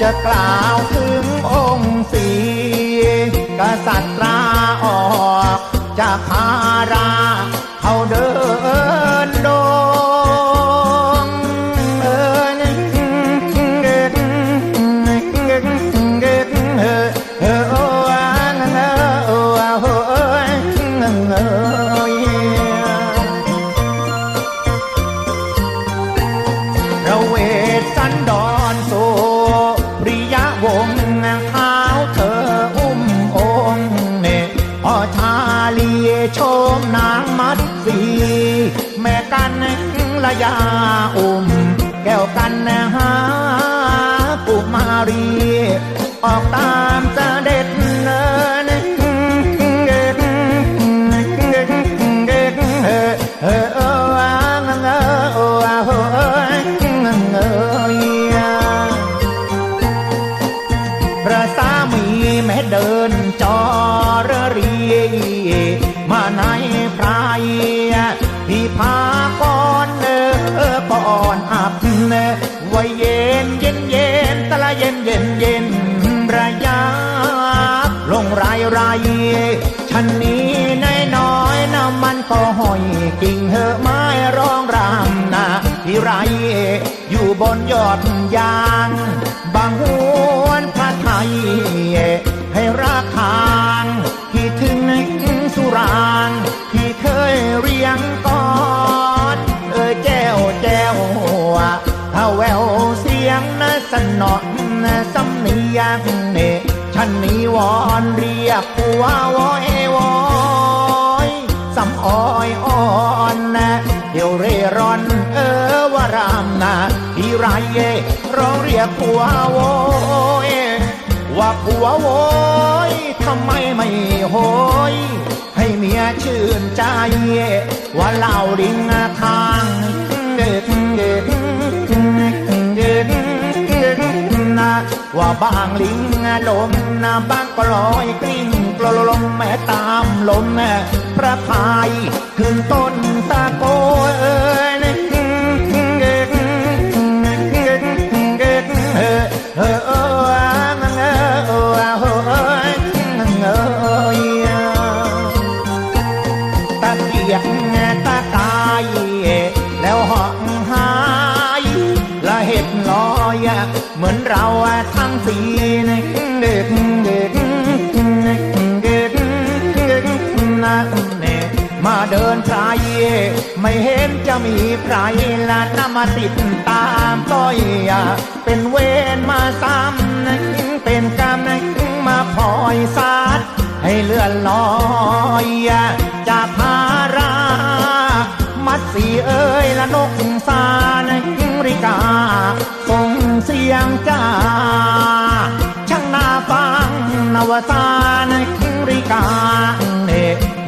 จะกล่าวถึงองค์สีกษัตราออกจากพาราเขาเดิน ดสีแม่กันละยาอุ้มแก้วกันหากุมารี ออกตามเสด็จเนินเออเออเงอเออเออเงอพระสามีแม่เดินจอระรี ในไพรที่พาก่อนเออก่อนอับเนไว้เย็นเย็นเย็นตะละเย็นเย็นเย็นระยะลงรายรายฉันนี้นายน้อยนะมันก็ห้อยกิ่งเหอไม้ร้องรำนะที่ไรอยู่บนยอดยาง เนียงเนฉันนี้วอนเรียกผัววอยวอยสำอ้อยอ่อนนะเดี๋ยวเร่ร่อนเออวารามนะที่ไรร้องเรียกผัวโวยว่าผัวโวยทำไมไม่โหยให้เมียชื่นใจว่าเหล่าดิงทา บางลิงลมนะบางก็ลอยกลิ้งกลอลมแม่ตามลมพระพายขึ้นต้นตะโกเอ้ยเออเออเออเออเออตะเกียกตะกายแล้วหา มือนเราทั้งสี่เด็กเด็กเด็กนะเนมาเดินไพรไม่เห็นจะมีใครละนำมาติดตามต้อยเป็นเวรมาซ้ำเป็นกรรมมาพลอยสาดให้เลื่อนลอยจากพารามัดสีเอ้ยละนกส ตาในคริกาเน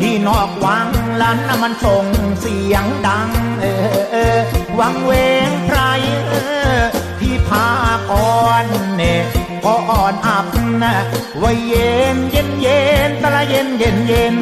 ที่นอกวังลันน่ะมันส่งเสียงดัง เออเออวังเวงใครเออที่พาก่อนเนก็อ่อนอับนะว่าเย็นเย็นเย็นตะละเย็นเย็นเย็น